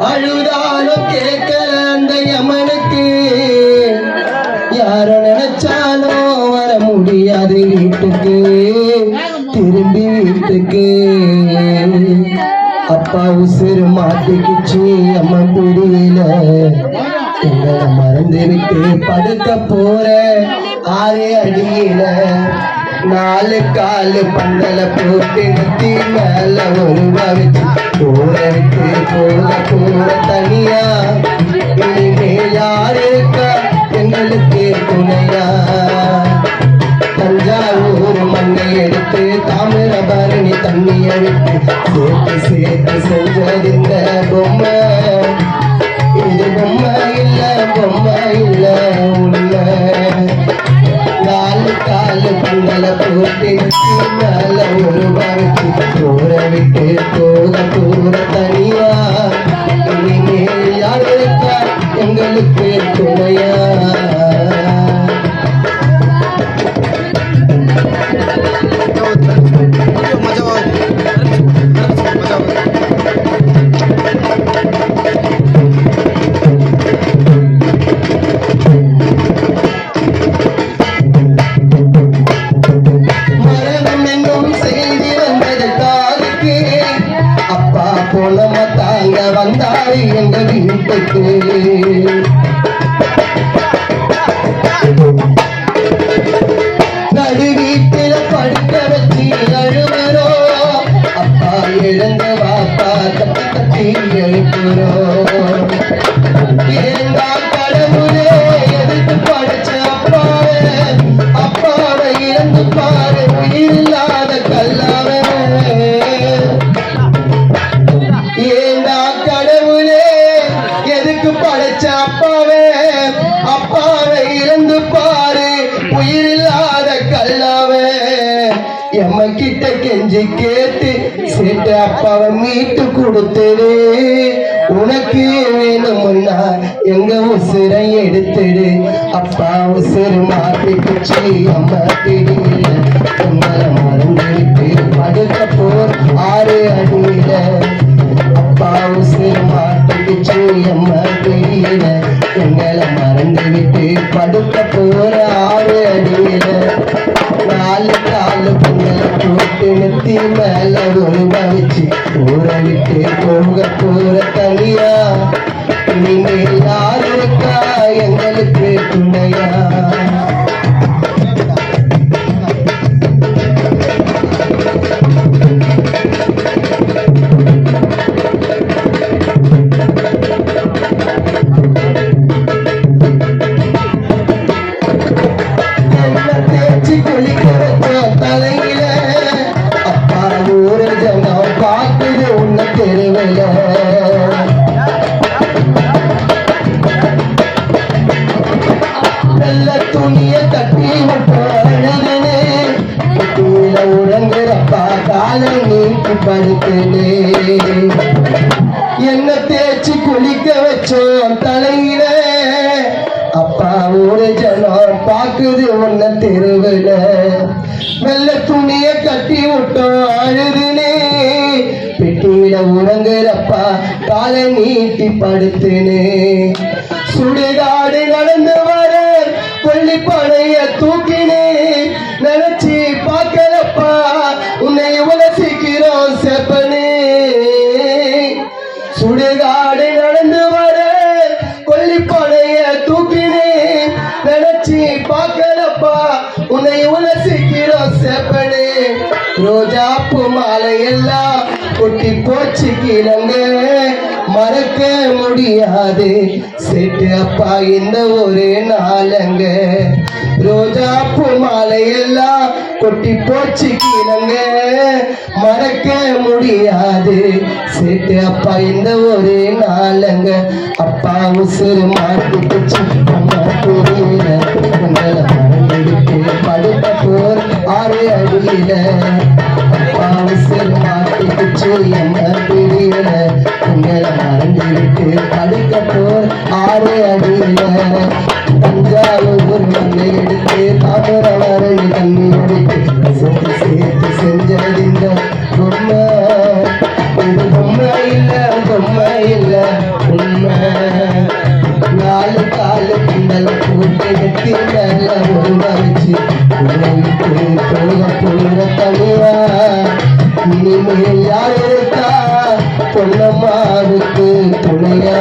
அழுதாலும் கேட்கல அந்த யமனுக்கு யார நினைச்சாலும் வர முடியாது வீட்டுக்கு. திரும்பி வீட்டுக்கு. அப்பா உசுறு மாட்டிக்கிச்சு அம்மன் பிடியில. எங்களை மறந்து விட்டு படுக்க போற ஆறு அடியில. நாலு காலு பந்தல போட்டு நெத்தி மேல ஒரு வச்சு கூட விட்டு போல கூட தனியா. இனிமே யார் இருக்கா? எங்களுக்கு துணையா. தஞ்சாவூர் மண்ணை எடுத்து தாமிரபரணி தண்ணியை விட்டு சேர்த்து சேர்த்து செஞ்சது இந்த பொம்மை. இது பொம்மை இல்ல பொம்மை இல்ல. போட்டு நல்ல ஒரு வாழ்க்கை போற விட்டு போ. போனம தாங்க வந்தாய் எங்க வீட்டுக்கு. படைச்ச அப்பாவே அப்பாவை இழந்து பாரு உயிரில்லாத கல்லாவே. எம்ம கிட்ட கெஞ்சி கேட்டு சேட்ட அப்பாவை மீட்டு கொடுத்துடு. உனக்கு வேணும்னா எங்க உசுரை எடுத்துடு. அப்பா உசுறு மாட்டி குச்சி அம்மா பிடியில. உங்களை மறந்துவிட்டு படுக்க போர் ஆறு அடியில. படுக்க போற ஆறு அடியில நாலு காலு பொங்கலை போட்டு நெத்தி மேல ஒழுங்க வச்சு ஊற விட்டு போக போற தனியா? இனிமேல் யார் இருக்கா? எங்களுக்கு துணையா? என்ன தேய்ச்சி குளிக்க வச்சோம் தலையில அப்பா ஒரு ஜனம் பாக்குது உன்ன தெருவுல காலை நீட்டி படுத்தினே. சுடுகாடு நடந்து வர கொல்லி படைய தூக்கினே. நினைச்சு பார்க்கலப்பா உன்னை உலசிக்கிறோம் செப்பனே. சுடுகாடு நடந்து வர ரோஜாப்பு மாலையெல்லாம் கொட்டி போச்சு கிழங்க. மறக்க முடியாது. செட்டு அப்பா இந்த ஒரு நாளங்க. ரோஜாப்பு மாலையெல்லாம் கொட்டி போச்சு கிழங்க. மறக்க முடியாது. செட்டு அப்பா இந்த ஒரு நாளங்க. அப்பா உசுறு மாட்டிக்கிச்சு. அப்பா உசுறு என்ன பிரியல உங்களை மறந்துவிட்டு படுக்க போர் ஆறு அடியில தஞ்சாவூர் மண்ணை எடுத்து தாமர தாமிரவரணி தண்ணி அடித்து சேர்த்து சேர்த்து செஞ்சதிந்த பொம்மை இது பொம்மை இல்ல பொம்மை இல்ல உண்மை நாலு காலு கிண்டல் போட்டு நெத்தி மேல ஒரு வச்சு உனக்கு போக போகிற தனியா இனிமேல் யார் இருக்கா பொன்னம்மாவுக்கு துணையா?